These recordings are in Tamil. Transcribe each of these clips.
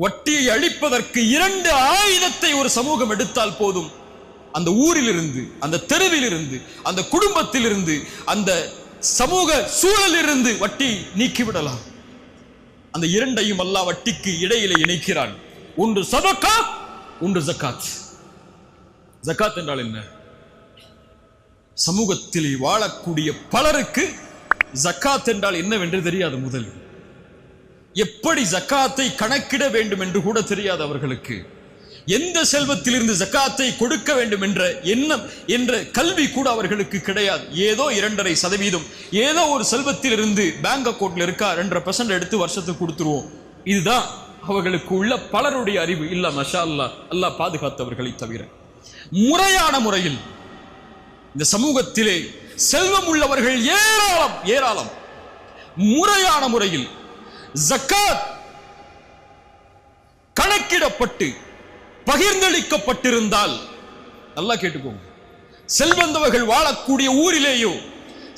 வட்டியை அழிப்பதற்கு இரண்டு ஆயுதத்தை ஒரு சமூகம் எடுத்தால் போதும். அந்த ஊரிலிருந்து அந்த தெருவிலிருந்து அந்த குடும்பத்திலிருந்து அந்த சமூக சூழலிலிருந்து வட்டி நீக்கிவிடலாம். அந்த இரண்டையும் அல்லா வட்டிக்கு இடையிலே இணைக்கிறான். ஒன்று சதக்கா ஒன்று ஜக்காத். ஜக்காத் என்றால் என்ன? சமூகத்தில் வாழக்கூடிய பலருக்கு ஜக்காத் என்றால் என்னவென்று தெரியாது முதலில். எப்படி ஜக்காத்தை கணக்கிட வேண்டும் என்று கூட தெரியாது அவர்களுக்கு. எந்த செல்வத்திலிருந்து ஜக்காத்தை கொடுக்க வேண்டும் என்ற எண்ணம் என்ற கல்வி கூட அவர்களுக்கு கிடையாது. ஏதோ இரண்டரை சதவீதம். ஏதோ ஒரு செல்வத்திலிருந்து பேங்க் அக்கௌண்ட்ல இருக்கா? ரெண்டரை பர்சன்ட் எடுத்து வருஷத்துக்கு கொடுத்துருவோம். இதுதான் அவர்களுக்கு உள்ள பலருடைய அறிவு. இல்ல மஷா அல்லாஹ் அல்லாஹ் பாதுகாத்தவர்களை தவிர. முறையான முறையில் இந்த சமூகத்திலே செல்வம் உள்ளவர்கள் ஏராளம் ஏராளம். முறையான முறையில் ஜக்காத் கணக்கிடப்பட்டு பகிர்ந்தளிக்கப்பட்டிருந்தால் நல்லா கேட்டுக்கோங்க. செல்வந்தவர்கள் வாழக்கூடிய ஊரிலேயோ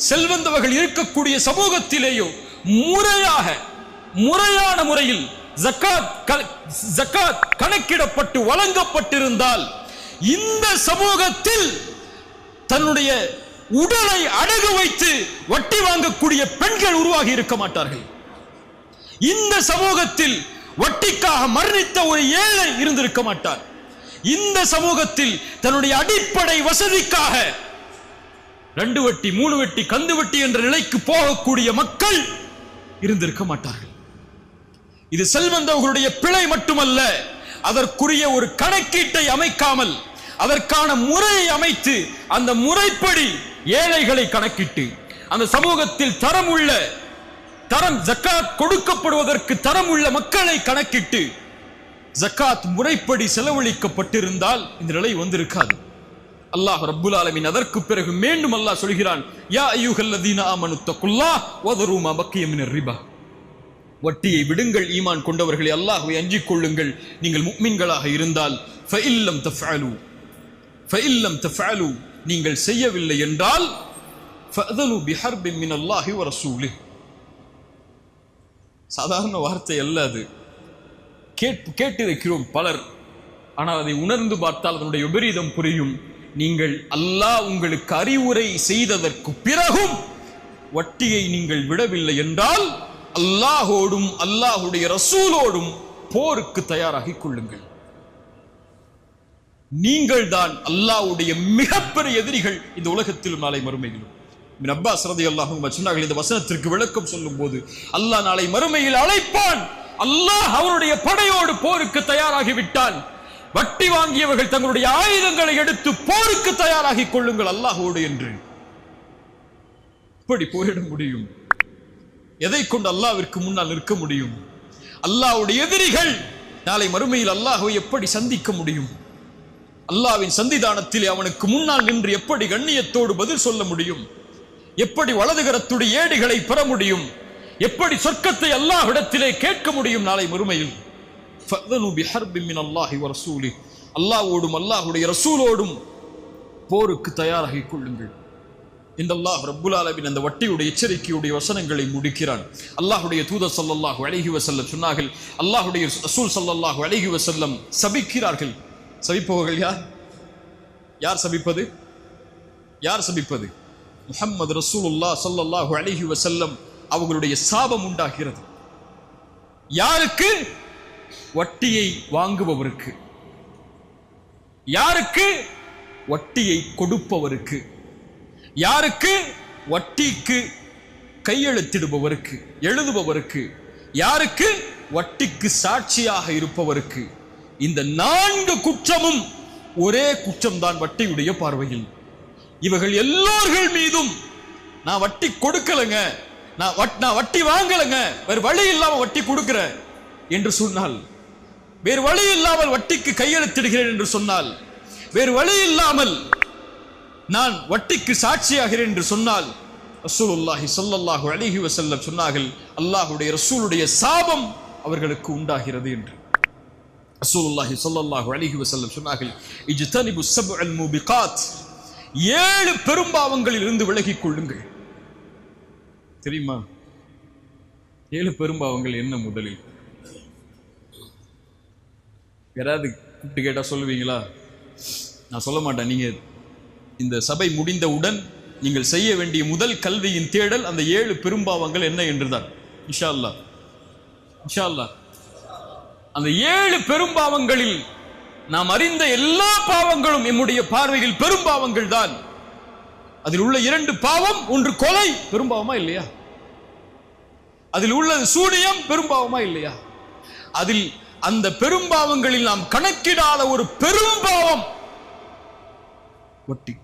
செல்வந்தவர்கள் இருக்கக்கூடிய சமூகத்திலேயோ முறையாக முறையான முறையில் ஜக்காத் கணக்கிடப்பட்டு வழங்கப்பட்டிருந்தால் இந்த சமூகத்தில் தன்னுடைய உடலை அடகு வைத்து வட்டி வாங்கக்கூடிய பெண்கள் உருவாகி இருக்க மாட்டார்கள். இந்த சமூகத்தில் வட்டிக்காக மரணித்த ஒரு ஏழை இருந்திருக்க மாட்டார். இந்த சமூகத்தில் தன்னுடைய அடிப்படை வசதிக்காக ரெண்டு வட்டி மூணு வட்டி கந்து வட்டி என்ற நிலைக்கு போகக்கூடிய மக்கள் இருந்திருக்க மாட்டார்கள். இது செல்வந்தவர்களுடைய பிழை மட்டுமல்ல அதற்குரிய ஒரு கணக்கீட்டை அமைக்காமல் அதற்கான முறையை அமைத்து அந்த முறைப்படி ஏழைகளை கணக்கிட்டு அந்த சமூகத்தில் தரம் உள்ள தரம் ஜக்காத் கொடுக்கப்படுவதற்கு தரம் உள்ள மக்களை கணக்கிட்டு ஜக்காத் முறைப்படி செலவழிக்கப்பட்டிருந்தால் இந்த நிலை வந்திருக்காது. அல்லாஹ் ரப்புல் ஆலமின் அதற்கு பிறகு மீண்டும் அல்லாஹ் சொல்கிறான் யா அய்யுஹல்லதீன தீனா தக்குல்லாஹ் வதரு மா பக்கிய ரிபா. வட்டியை விடுங்கள் ஈமான் கொண்டவர்களை அல்லாஹுவை அஞ்சிக் கொள்ளுங்கள். நீங்கள் முக்மின்களாக இருந்தால் ஃபஇல்லம் தஃஅலு. ஃபஇல்லம் ஃபேலு நீங்கள் செய்யவில்லை என்றால் ஃபஅதனு பிஹர்பின் மின் அல்லாஹி வ ரசூலிஹ். சாதாரண வார்த்தை அல்ல அது. கேட் கேட்டிருக்கிறோம் பலர். ஆனால் அதை உணர்ந்து பார்த்தால் அதனுடைய விபரீதம் புரியும். நீங்கள் அல்லாஹ் உங்களுக்கு அறிவுரை செய்ததற்கு பிறகும் வட்டியை நீங்கள் விடவில்லை என்றால் அல்லாஹோடும் அல்லாஹுடைய ரசூலோடும் போருக்கு தயாராகிக் கொள்ளுங்கள். நீங்கள் தான் அல்லாஹ்வுடைய மிகப்பெரிய எதிரிகள் இந்த உலகத்திலும் நாளை மறுமையிலும். இப்னு அப்பாஸ் ரலியல்லாஹு அல்லாஹும் சொன்னார்கள் இந்த வசனத்திற்கு விளக்கம் சொல்லும் போது அல்லாஹ் நாளை மறுமையில் அழைப்பான். அல்லாஹ் அவருடைய படையோடு போருக்கு தயாராகி விட்டான். வட்டி வாங்கியவர்கள் தங்களுடைய ஆயுதங்களை எடுத்து போருக்கு தயாராகி கொள்ளுங்கள் அல்லாஹோடு என்று. இப்படி போரிட முடியும். எதை கொண்டு அல்லாவிற்கு முன்னால் நிற்க முடியும்? அல்லாஹ்வுடைய எதிரிகள் நாளை மறுமையில் அல்லாஹை எப்படி சந்திக்க முடியும்? அல்லாவின் சந்திதானத்தில் அவனுக்கு முன்னால் நின்று எப்படி கண்ணியத்தோடு பதில் சொல்ல முடியும்? எப்படி வலதுகரத்துடைய ஏடுகளை பெற முடியும்? எப்படி சொர்க்கத்தை அல்லாஹ்விடத்திலே கேட்க முடியும் நாளை மறுமையில்? அல்லாஹோடும் அல்லாஹுடைய அல்லாஹி ரசூலோடும் போருக்கு தயாராகிக் கொள்ளுங்கள். இந்த அல்லாஹ் ரப்புல் அலவின் அந்த வட்டியுடைய எச்சரிக்கையுடைய வசனங்களை முடிக்கிறான். அல்லாஹுடைய தூதர் ஸல்லல்லாஹு அழகி வஸல்லம் சொன்னார்கள் அல்லாஹுடைய ரசூல் ஸல்லல்லாஹு அழகி வசல்லம் சபிக்கிறார்கள். சபிப்பவர்கள் யார்? யார் சபிப்பது? யார் சபிப்பது? முஹம்மது ரசூலுல்லா சல்லாஹூ அலிஹி வசல்லம் அவர்களுடைய சாபம் உண்டாகிறது. யாருக்கு? வட்டியை வாங்குபவருக்கு. யாருக்கு? வட்டியை கொடுப்பவருக்கு. யாருக்கு? வட்டிக்கு கையெழுத்திடுபவருக்கு எழுதுபவருக்கு. யாருக்கு? வட்டிக்கு சாட்சியாக இருப்பவருக்கு. இந்த நான்கு குற்றமும் ஒரே குற்றம்தான் வட்டியுடைய பார்வையில். இவர்கள் எல்லோர்கள் மீதும் நான் வட்டி கொடுக்கலங்க. நான் வட்- நான் வட்டி வாங்கலங்க. வேறு வழி இல்லாமல் வட்டி கொடுக்கிறேன் என்று சொன்னால் வேறு வழி இல்லாமல் வட்டிக்கு கையெழுத்திடுகிறேன் என்று சொன்னால் வேறு வழி இல்லாமல் நான் வட்டிக்கு சாட்சியாகிறேன் என்று சொன்னால் ரசூலுல்லாஹி சல்லல்லாஹு அலைஹி வஸல்லம் சொன்னார்கள் அல்லாஹ்வுடைய ரசூலுடைய சாபம் அவர்களுக்கு உண்டாகிறது என்று. ரசூலுல்லாஹி சல்லல்லாஹு அலைஹி வஸல்லம் சொன்னார்கள் இஜ்தனிபு சப்அல் முபிகாத். ஏழு பெரும்பாவங்களில் இருந்து விலகிக் கொள்ளுங்கள். தெரியுமா? ஏழு பெரும்பாவங்கள் என்ன முதலில்? யாராவது கூப்பிட்டு கேட்டா சொல்லுவீங்களா? நான் சொல்ல மாட்டேன். நீங்க இந்த சபை முடிந்தவுடன் நீங்கள் செய்ய வேண்டிய முதல் கல்வியின் தேடல் அந்த ஏழு பெரும்பாவங்கள் என்ன என்றுதான். இஷா அல்லாஹ் இஷா அல்லாஹ் அந்த ஏழு பெரும்பாவங்களில் நாம் அறிந்த எல்லா பாவங்களும் எம்முடைய பார்வையில் பெரும் பாவங்கள் தான். அதில் உள்ள இரண்டு பாவம் ஒன்று கொலை பெரும்பாவமா இல்லையா? அதில் உள்ள சூனியம் பெரும்பாவமா இல்லையா? அதில் அந்த பெரும்பாவங்களில் நாம் கணக்கிடாத ஒரு பெரும்பாவம் வட்டி.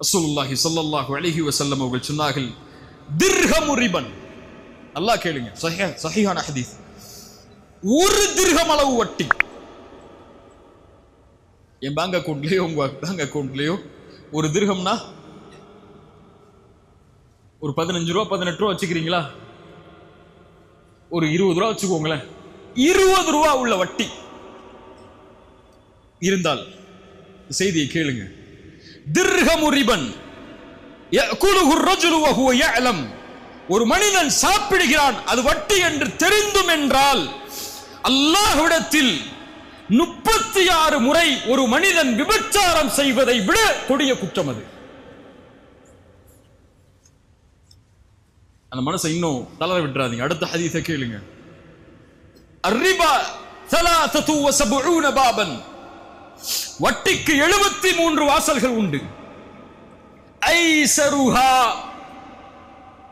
ரசூலுல்லாஹி ஸல்லல்லாஹு அலைஹி வஸல்லம் அவர்கள் சொன்னார்கள் திர்ஹமு ரிபன். அல்லாஹ் கேளுங்க சஹீஹ் சஹீஹான ஹதீஸ். ஒரு திர்ஹம் அளவு வட்டி. என் பேங்க் அக்கௌண்ட்லேயோ உங்கள் பேங்க் அக்கௌண்ட்லேயோ ஒரு திருகம்னா ஒரு பதினஞ்சு ரூபா பதினெட்டு ரூபா வச்சுக்கிறீங்களா? ஒரு இருபது ரூபா வச்சுக்கோங்களேன். இருபது ரூபா உள்ள வட்டி இருந்தால் செய்தியை கேளுங்க. திர்ஹமு ரிபன். ஒரு மனிதன் சாப்பிடுகிறான் அது வட்டி என்று தெரிந்தும் என்றால் அல்லாஹ்விடத்தில் முப்பத்தி ஆறு முறை ஒரு மனிதன் விபச்சாரம் செய்வதை விட கொடிய குற்றம் அது. அந்த மனசை இன்னும் தளர விட்டுறாதீங்க. அடுத்த ஹதீஸை கேளுங்க. அரிபா சலாசத்து வசபுன பாபன். வட்டிக்கு எழுபத்தி மூன்று வாசல்கள் உண்டு. ஐசருஹா.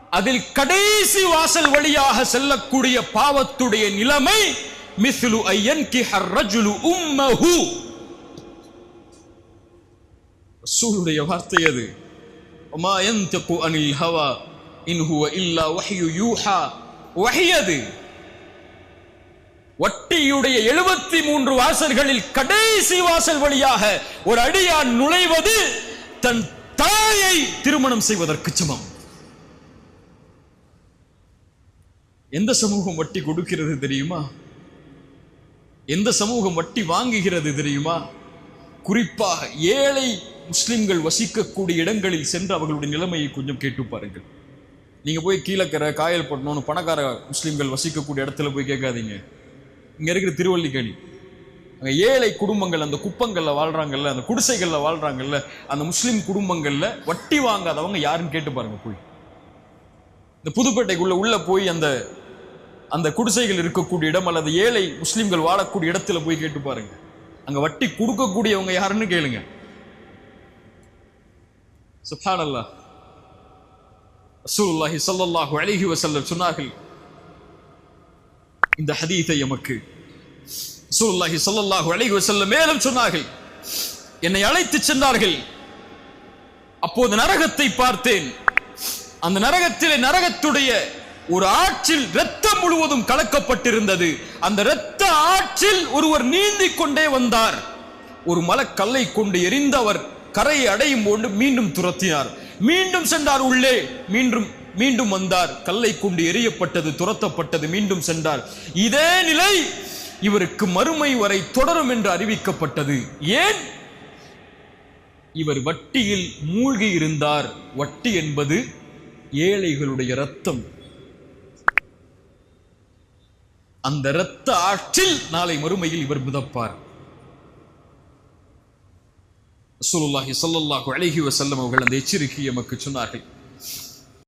அதில் கடைசி வாசல் வழியாக செல்லக்கூடிய பாவத்துடைய நிலைமை மிஸ்லு ஐயன்கிஹ ரஜுலு உம்மஹு ரசூலுடைய வார்த்தை அது وما ينطق عن الهوى إن هو إلا وحي يوحى وحي அது வட்டியுடைய எழுபத்தி மூன்று வாசல்களில் கடைசி வாசல் வழியாக ஒரு அடியான் நுழைவது தன் தாயை திருமணம் செய்வதற்கு சமம் எந்த சமூகம் வட்டி கொடுக்கிறது தெரியுமா எந்த சமூகம் வட்டி வாங்குகிறது தெரியுமா? குறிப்பாக ஏழை முஸ்லிம்கள் வசிக்கக்கூடிய இடங்களில் சென்று அவர்களுடைய நிலைமையை கொஞ்சம் கேட்டு பாருங்கள். நீங்கள் போய் கீழக்கரை காயல் பட்டணும்னு பணக்கார முஸ்லீம்கள் வசிக்கக்கூடிய இடத்துல போய் கேட்காதீங்க. இங்கே இருக்கிற திருவல்லிக்கேணி. அங்கே ஏழை குடும்பங்கள் அந்த குப்பங்களில் வாழ்கிறாங்கல்ல அந்த குடிசைகளில் வாழ்கிறாங்கல்ல அந்த முஸ்லீம் குடும்பங்களில் வட்டி வாங்காதவங்க யாருன்னு கேட்டு பாருங்க போய். இந்த புதுப்பேட்டைக்குள்ளே உள்ளே போய் அந்த அந்த குடிசைகள் இருக்கக்கூடிய இடம் அல்லது ஏழை முஸ்லிம்கள் வாழக்கூடிய இடத்துல போய் கேட்டு பாருங்க. அங்க வட்டி கொடுக்கக்கூடியவங்க யாருன்னு கேளுங்க. சுப்ஹானல்லாஹ் ரசூலுல்லாஹி சல்லாஹு அழகி வஸல்லம் சொன்னார்கள். இந்த ஹதீதை எமக்கு. ரசூலுல்லாஹி சல்லாஹு அழகி வசல்ல மேலும் சொன்னார்கள். என்னை அழைத்து சென்றார்கள். அப்போது நரகத்தை பார்த்தேன். அந்த நரகத்திலே நரகத்துடைய ஒரு ஆற்றில் ரத்தம் முழுவதும் கலக்கப்பட்டிருந்தது. அந்த இரத்த ஆற்றில் ஒருவர் நீந்திக் கொண்டே வந்தார். ஒரு மலக்கல்லை கொண்டு எரிந்தவர் கரையை அடையும் போது மீண்டும் துரத்தினார். மீண்டும் சென்றார் உள்ளே. மீண்டும் மீண்டும் வந்தார். கல்லை கொண்டு எரியப்பட்டது துரத்தப்பட்டது மீண்டும் சென்றார். இதே நிலை இவருக்கு மறுமை வரை தொடரும் என்று அறிவிக்கப்பட்டது. ஏன்? இவர் வட்டியில் மூழ்கி இருந்தார். வட்டி என்பது ஏழைகளுடைய ரத்தம் அந்த இரத்த ஆற்றில் நாளை மறுமையில் இவர் மிதப்பார். ரசூலுல்லாஹி ஸல்லல்லாஹு அலைஹி வஸல்லம் அவர்கள் அந்த எச்சரிக்கையை எமக்கு சொன்னார்கள்.